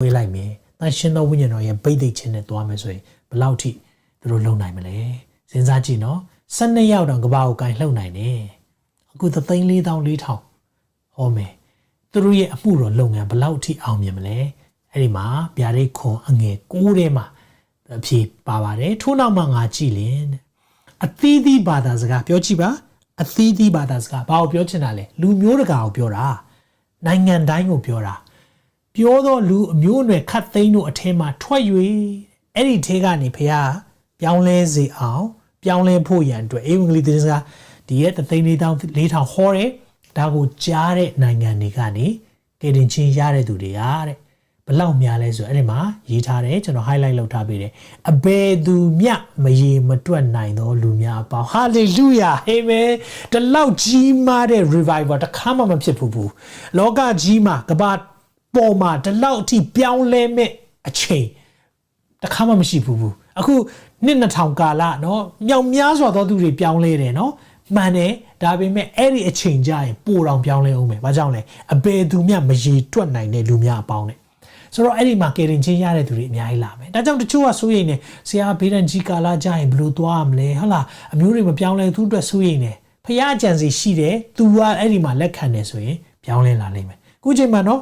ဝေးလိုက်မယ်တန်ရှင်သောဝိညာဉ်တော်ရဲ့ဗိသိက်ခြင်းနဲ့တွားမယ်ဆိုရင်ဘယ်လောက်ထိသူတို့လုံနိုင်မလဲစဉ်းစားကြည့်နော်12ရောက်တော့ကဘာကိုကင်လှုပ်နိုင်တယ်အခု3သိန်း4တောင်4ထောင်ဟောမယ်သူတို့ရဲ့အမှုတော်လုပ်ငန်းဘယ်လောက်ထိအောင်မြင်မလဲအဲ့ဒီမှာဗျာဒိတ်ခွန်အငယ်6ထဲမှာအဖြေပါပါတယ်ထို့နောက်မှငါကြည့်လင်တဲ့အသီးသီးဘာသာစကားပြောကြည့်ပါအသီးသီးဘာသာစကားဘာကိုပြောချင်တာလဲလူမျိုးတကာကိုပြောတာနိုင်ငံတိုင်းကိုပြောတာ ပြောတော့လူအမျိုးအနွယ်ခတ်သိမ်းတို့အထင်းမှာထွက်၍အဲ့ဒီထဲကနေဖះပြောင်းလဲစေအောင်ပြောင်းလဲဖို့ရန်အတွက်အေဝံဂေလိသတင်းစကားဒီရဲ့တသိန်းလေးတောင်လေးထောင်ဟောတယ်ဒါကိုကြားတဲ့နိုင်ငံတွေကနေကယ်တင်ချင်းရတဲ့သူတွေကတဲ့ဘလောက်များလဲဆိုအဲ့ဒီမှာရေးထားတယ်ကျွန်တော် highlight လုပ်ထားပေးတယ်အဘယ်သူမျှမရေမတွက်နိုင်သောလူများအပေါင်း hallelujah amen ဒီလောက်ကြီးမားတဲ့ revival တစ်ခါမှမဖြစ်ဘူးဘူးလောကကြီးမှာကမ္ဘာ ပေါ်မှာဒီလောက်အထိပြောင်းလဲမဲ့အချိန်တစ်ခါမှမရှိဘူးဘူးအခုနှစ်2000ကာလเนาะမြောင်များစွာသောသူတွေပြောင်းလဲတယ်เนาะမှန်တယ်ဒါပေမဲ့အဲ့ဒီအချိန်ကြရင်ပိုတောင်ပြောင်းလဲအောင်မယ်ဘာကြောင့်လဲအဘယ်သူမျှမရေတွက်နိုင်တဲ့လူများအပေါင်းနဲ့ဆိုတော့အဲ့ဒီမှာကယ်တင်ချင်းရတဲ့သူတွေအများကြီးလာမယ်ဒါကြောင့်တချို့ကစိုးရိမ်နေဆရာဘေးရန်ကြီးကာလကြရင်ဘယ်လိုသွားရမလဲဟုတ်လားအမျိုးတွေမပြောင်းလဲသူ့အတွက်စိုးရိမ်နေဖះအကြံစီရှိတယ်သူကအဲ့ဒီမှာလက်ခံတယ်ဆိုရင်ပြောင်းလဲလာလိမ့်မယ်အခုချိန်မှာနော်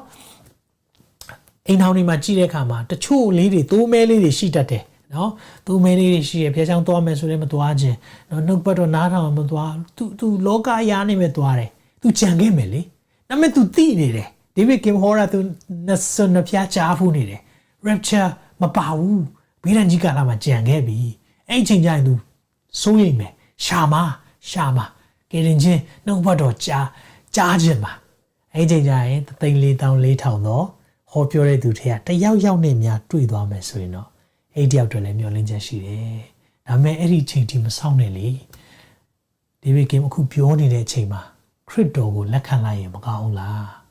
အိမ်ထောင်တွေမှာကြည့်တဲ့အခါမှာတချို့လေးတွေသိုးမဲလေးတွေရှိတတ်တယ်နော်သိုးမဲလေးတွေရှိရဖျက်ချောင်းသွားမယ်ဆိုလည်းမသွားခြင်းနော်နှုတ်ပတ်တော့နားထောင်မသွားသူသူလောကအရာနေပဲသွားတယ်သူကြံခဲ့မယ်လေဒါပေမဲ့သူသိနေတယ်ဒေးဗစ်ကင်ဟောရာသူနဆန်နဖျားချားဖူးနေတယ် rapture မပါဘူးဘေးရန်ကြီးကလာမှကြံခဲ့ပြီအဲ့ဒီချိန်ကျရင်သူစိုးရိမ်မယ်ရှာမရှာမကယ်တင်ချင်းနှုတ်ပတ်တော့ကြားကြားခြင်းပါအဲ့ဒီချိန်ကျရင်သိန်းလေးတောင်းလေးထောင်တော့ ဟောပြောတဲ့သူတွေကတယောက်ယောက်နဲ့များတွေ့သွားမယ်ဆိုရင်တော့အဲ့ဒီတယောက်တွေလည်းမျောလင်းချက်ရှိတယ်။ဒါပေမဲ့အဲ့ဒီချိန်ထိမဆောင်နဲ့လေ။ဒေးဗစ်ကင်အခုပြောနေတဲ့အချိန်မှာခရစ်တော်ကိုလက်ခံလိုက်ရင်မကောင်းဘူးလား